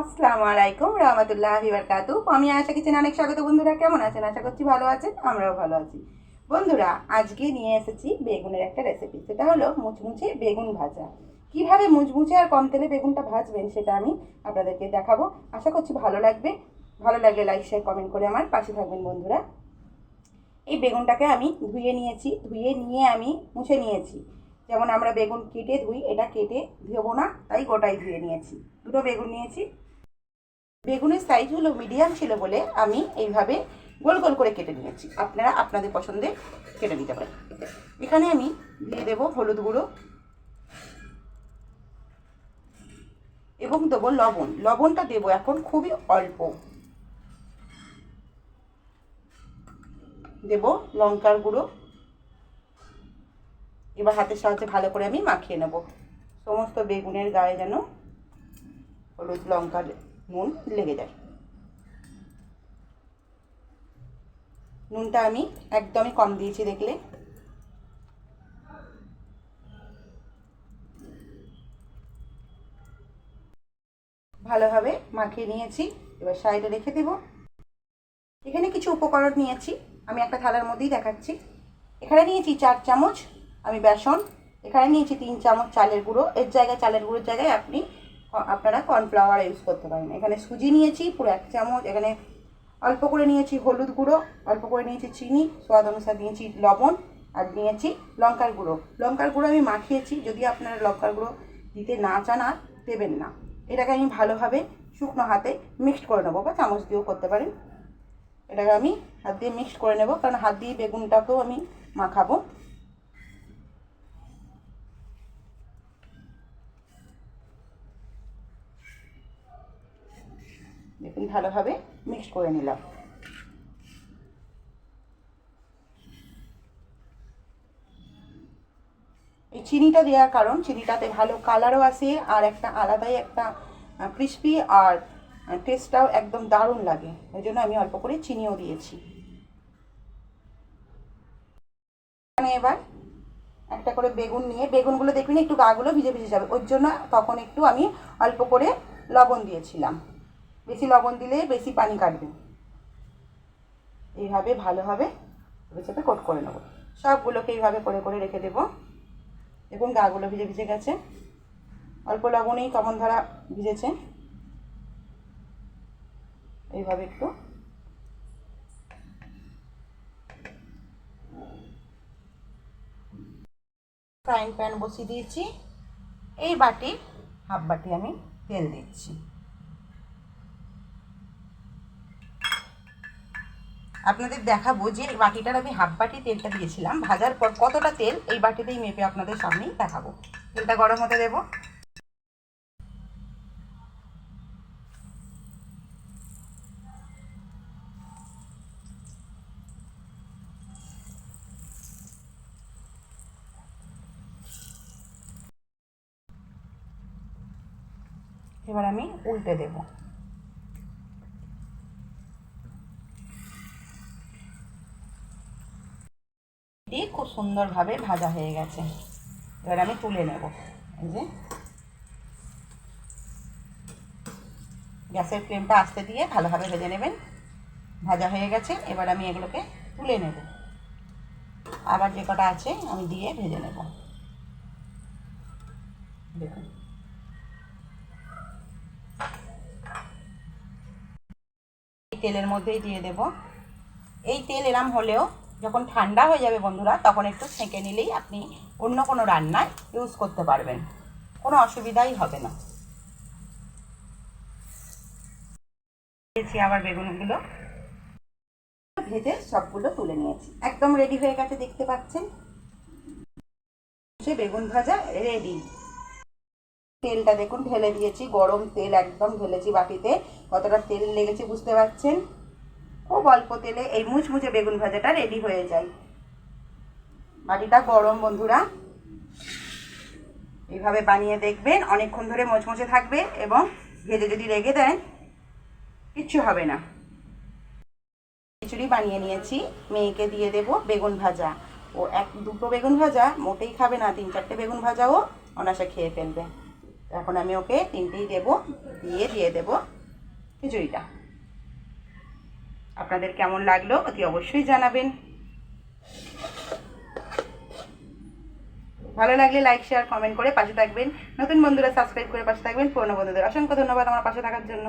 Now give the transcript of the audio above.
আসসালামু আলাইকুম, রহমতুল্লাহ বারকাতু আমি আশা কিচেন অনেক স্বাগত। বন্ধুরা, কেমন আছেন? আশা করছি ভালো আছেন, আমরাও ভালো আছি। বন্ধুরা, আজকে নিয়ে এসেছি বেগুনের একটা রেসিপি সেটা হলো মুচমুচে বেগুন ভাজা। কীভাবে মুচমুচে আর কম তেলে বেগুনটা ভাজবেন সেটা আমি আপনাদেরকে দেখাবো। আশা করছি ভালো লাগবে। ভালো লাগলে লাইক শেয়ার কমেন্ট করে আমার পাশে থাকবেন বন্ধুরা। এই বেগুনটাকে আমি ধুয়ে নিয়েছি। ধুয়ে নিয়ে আমি মুছে নিয়েছি। যেমন আমরা বেগুন কেটে ধুই, এটা কেটে ধোবো না, তাই গোটাই ধুয়ে নিয়েছি। দুটো বেগুন নিয়েছি। বেগুনের সাইজ হলো মিডিয়াম ছিল বলে আমি এইভাবে গোল গোল করে কেটে নিয়েছি। আপনারা আপনাদের পছন্দে কেটে নিতে পারেন। এখানে আমি দিয়ে দেবো হলুদ গুঁড়ো এবং দেবো লবণ। লবণটা দেবো এখন খুবই অল্প। দেব লঙ্কার গুঁড়ো। এবার হাতের সাহায্যে ভালো করে আমি মাখিয়ে নেব। সমস্ত বেগুনের গায়ে যেন হলুদ লঙ্কার নুন লেগে যায়। নুনটা আমি একদমই কম দিয়েছি দেখলে। ভালোভাবে মাখিয়ে নিয়েছি, এবার সাইডে রেখে দেব। এখানে কিছু উপকরণ নিয়েছি, আমি একটা থালার মধ্যেই দেখাচ্ছি। এখানে নিয়েছি চার চামচ আমি বেসন, এখানে নিয়েছি তিন চামচ চালের গুঁড়ো। এর জায়গায় চালের গুঁড়োর জায়গায় আপনি আপনারা কর্নফ্লাওয়ার ইউজ করতে পারেন। এখানে সুজি নিয়েছি, পুরো এক চামচ, এখানে অল্প করে নিয়েছি হলুদ গুঁড়ো, অল্প করে নিয়েছি চিনি, স্বাদ অনুসারে নিয়েছি লবণ, আর নিয়েছি লঙ্কার গুঁড়ো। লঙ্কার গুঁড়ো আমি মাখিয়েছি, যদি আপনারা লঙ্কার গুঁড়ো দিতে না চান আর দেবেন না। এটাকে আমি ভালোভাবে শুকনো হাতে মিক্সড করে নেব, বা চামচ দিয়েও করতে পারেন। এটাকে আমি হাত দিয়ে মিক্সড করে নেব, কারণ হাত দিয়ে বেগুনটাকেও আমি মাখাবো। দেখুন, ভালোভাবে মিক্স করে নিলাম। এই চিনিটা দেওয়ার কারণ, চিনিটাতে ভালো কালারও আসে আর একটা আলাদাই একটা ক্রিস্পি আর টেস্টটাও একদম দারুণ লাগে। ওই জন্য আমি অল্প করে চিনিও দিয়েছি। এখানে এবার একটা করে বেগুন নিয়ে, বেগুনগুলো দেখবেন একটু গাগুলো ভিজে ভিজে যাবে, ওর জন্য তখন একটু আমি অল্প করে লবণ দিয়েছিলাম। বেশি লবণ দিলে বেশি পানি কাটবে। এইভাবে ভালোভাবে চেপে কোট করে নেব। সবগুলোকে এইভাবে করে করে রেখে দেবো। দেখুন গাগুলো ভিজে ভিজে গেছে। অল্প লবণেই কমন ধারা ভিজেছে। এইভাবে একটু ফ্রাইং প্যান বসিয়ে দিয়েছি। এই বাটি হাফ বাটি আমি তেল দিচ্ছি। আপনাদের দেখাবো যে বাটিটার আমি হাফ বাটি তেলটা দিয়েছিলাম। ভাজার পর কতটা তেল এই বাটিতেই মেপে আপনাদের সামনেই দেখাবো। তেলটা গরম হতে দেবো। এবার আমি উল্টে দেব এটি খুব সুন্দরভাবে ভাজা হয়ে গেছে। এবার আমি তুলে নেব। এই যে গ্যাসের ফ্লেমটা আস্তে দিয়ে ভালোভাবে ভেজে নেবেন। ভাজা হয়ে গেছে, এবার আমি এগুলোকে তুলে নেব। আবার যে কটা আছে, আমি দিয়ে ভেজে নেব। দেখুন। তেলের মধ্যেই দিয়ে দেব। এই তেল এরাম হলেও যখন ঠান্ডা হয়ে যাবে বন্ধুরা, তখন একটু ছেঁকে নিলেই আপনি অন্য কোনো রান্নায় ইউজ করতে পারবেন। কোনো অসুবিধাই হবে না। দিয়েছি আবার বেগুনগুলো। ভেজে সবগুলো তুলে নিয়েছি। একদম রেডি হয়ে গেছে দেখতে পাচ্ছেন? সে বেগুন ভাজা রেডি তেলটা দেখুন, ঢেলে দিয়েছি। গরম তেল একদম ঢেলেছি বাটিতে। কতটা তেল লেগেছে বুঝতে পারছেন? খুব অল্প তেলে এই মুচমুচে বেগুন ভাজাটা রেডি হয়ে যায়। বাটিটা গরম, বন্ধুরা। এইভাবে বানিয়ে দেখবেন, অনেকক্ষণ ধরে মোচমোচে থাকবে এবং ভেজে যদি রেখে দেন, কিচ্ছু হবে না। খিচুড়ি বানিয়ে নিয়েছি, মেয়েকে দিয়ে দেব বেগুন ভাজা। ও এক, দুটো বেগুন ভাজা, মোটেই খাবে না, তিন চারটে বেগুন ভাজাও অনাসে খেয়ে ফেলবে। এখন আমি ওকে তিনটেই দেবো, দিয়ে দিয়ে দেবো খিচুড়িটা। আপনাদের কেমন লাগল অতি অবশ্যই জানাবেন। ভালো লাগলে লাইক শেয়ার কমেন্ট করে পাশে থাকবেন। নতুন বন্ধুরা সাবস্ক্রাইব করে পাশে থাকবেন। পুরনো বন্ধুদের অসংখ্য ধন্যবাদ আমার পাশে থাকার জন্য।